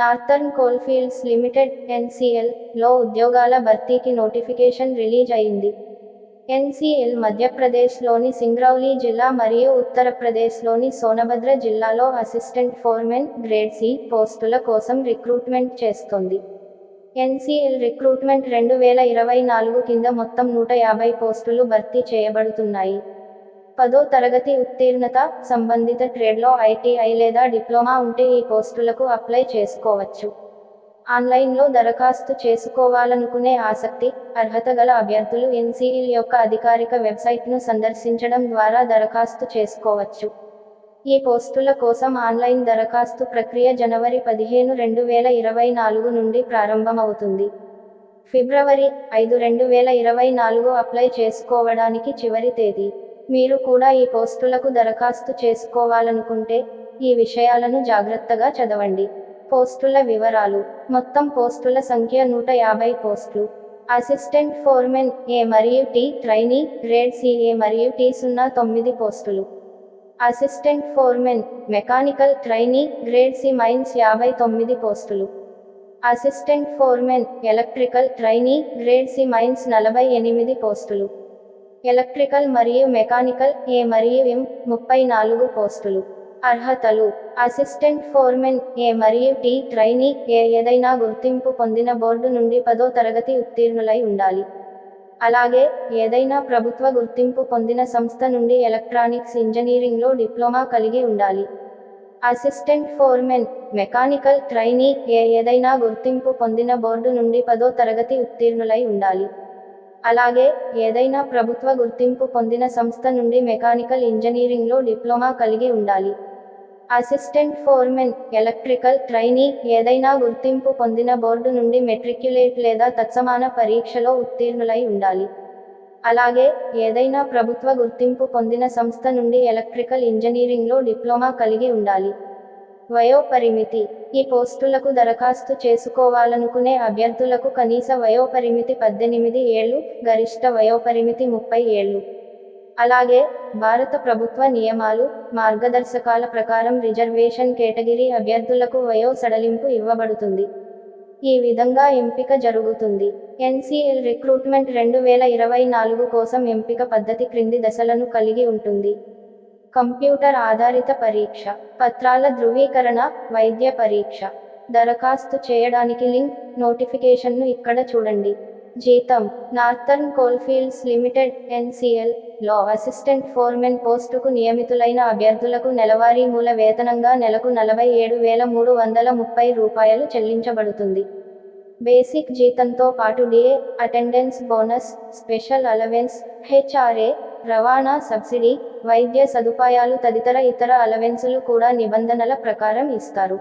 Northern coalfields limited ఎన్సీఎల్లో ఉద్యోగాల భర్తీకి notification release అయింది. ఎన్సీఎల్ మధ్యప్రదేశ్లోని సింగ్రౌలీ జిల్లా మరియు ఉత్తరప్రదేశ్లోని సోనభద్ర జిల్లాలో అసిస్టెంట్ ఫోర్మెన్ గ్రేడ్ సి పోస్టుల కోసం రిక్రూట్మెంట్ చేస్తోంది. ఎన్సీఎల్ రిక్రూట్మెంట్ రెండు వేల ఇరవై నాలుగు కింద మొత్తం నూట యాభై పోస్టులు భర్తీ చేయబడుతున్నాయి. పదో తరగతి ఉత్తీర్ణత సంబంధిత ట్రేడ్లో ఐటీఐ లేదా డిప్లొమా ఉంటే ఈ పోస్టులకు అప్లై చేసుకోవచ్చు. ఆన్లైన్లో దరఖాస్తు చేసుకోవాలనుకునే ఆసక్తి అర్హత గల అభ్యర్థులు ఎన్సీఈల్ యొక్క అధికారిక వెబ్సైట్ను సందర్శించడం ద్వారా దరఖాస్తు చేసుకోవచ్చు. ఈ పోస్టుల కోసం ఆన్లైన్ దరఖాస్తు ప్రక్రియ జనవరి పదిహేను రెండు వేల ఇరవై నాలుగు నుండి ప్రారంభమవుతుంది. ఫిబ్రవరి ఐదు రెండు వేల ఇరవై నాలుగు అప్లై చేసుకోవడానికి చివరి తేదీ. మీరు కూడా ఈ పోస్టులకు దరఖాస్తు చేసుకోవాలనుకుంటే ఈ విషయాలను జాగ్రత్తగా చదవండి. పోస్టుల వివరాలు. మొత్తం పోస్టుల సంఖ్య నూట యాభై పోస్టులు. అసిస్టెంట్ ఫోర్మెన్ ఏ మరియు T trainee grade C A మరియు టీ సున్నా తొమ్మిది పోస్టులు. Assistant foreman mechanical trainee grade C mines యాభై తొమ్మిది పోస్టులు. Assistant foreman electrical trainee grade C mines నలభై ఎనిమిది పోస్టులు. ఎలక్ట్రికల్ మరియు మెకానికల్ ఏ మరియు ఎం ముప్పై నాలుగు పోస్టులు. అర్హతలు. అసిస్టెంట్ ఫోర్మెన్ ఏ మరియు టీ ట్రైనీ ఏ ఏదైనా గుర్తింపు పొందిన బోర్డు నుండి పదో తరగతి ఉత్తీర్ణులై ఉండాలి. అలాగే ఏదైనా ప్రభుత్వ గుర్తింపు పొందిన సంస్థ నుండి ఎలక్ట్రానిక్స్ ఇంజనీరింగ్లో డిప్లొమా కలిగి ఉండాలి. Assistant foreman mechanical trainee A ఏదైనా గుర్తింపు పొందిన బోర్డు నుండి పదో తరగతి ఉత్తీర్ణులై ఉండాలి. అలాగే ఏదైనా ప్రభుత్వ గుర్తింపు పొందిన సంస్థ నుండి మెకానికల్ ఇంజనీరింగ్లో డిప్లొమా కలిగి ఉండాలి. అసిస్టెంట్ ఫోర్మెన్ ఎలక్ట్రికల్ ట్రైనీ ఏదైనా గుర్తింపు పొందిన బోర్డు నుండి మెట్రిక్యులేట్ లేదా తత్సమాన పరీక్షలో ఉత్తీర్ణులై ఉండాలి. అలాగే ఏదైనా ప్రభుత్వ గుర్తింపు పొందిన సంస్థ నుండి ఎలక్ట్రికల్ ఇంజనీరింగ్లో డిప్లొమా కలిగి ఉండాలి. వయోపరిమితి. ఈ పోస్టులకు దరఖాస్తు చేసుకోవాలనుకునే అభ్యర్థులకు కనీస వయోపరిమితి పద్దెనిమిది ఏళ్ళు గరిష్ట వయోపరిమితి ముప్పై ఏళ్ళు. అలాగే భారత ప్రభుత్వ నియమాలు మార్గదర్శకాల ప్రకారం రిజర్వేషన్ కేటగిరీ అభ్యర్థులకు వయో సడలింపు ఇవ్వబడుతుంది. ఈ విధంగా ఎంపిక జరుగుతుంది. ఎన్సీఎల్ రిక్రూట్మెంట్ రెండు వేల ఇరవై నాలుగు కోసం ఎంపిక పద్ధతి క్రింది దశలను కలిగి ఉంటుంది. కంప్యూటర్ ఆధారిత పరీక్ష పత్రాల ధృవీకరణ వైద్య పరీక్ష. దరఖాస్తు చేయడానికి లింక్ నోటిఫికేషన్ను ఇక్కడ చూడండి. జీతం నార్థర్న్ కోల్ఫీల్డ్స్ లిమిటెడ్ ఎన్సీఎల్లో అసిస్టెంట్ ఫోర్మెన్ పోస్టుకు నియమితులైన అభ్యర్థులకు నెలవారీ మూల వేతనంగా నెలకు నలభై ఏడు వేల మూడు వందల ముప్పై రూపాయలు చెల్లించబడుతుంది. బేసిక్ జీతంతో పాటు DA attendance bonus special allowance HRA రవాణా సబ్సిడీ వైద్య సదుపాయాలు తదితర ఇతర అలవెన్సులు కూడా నిబంధనల ప్రకారం ఇస్తారు.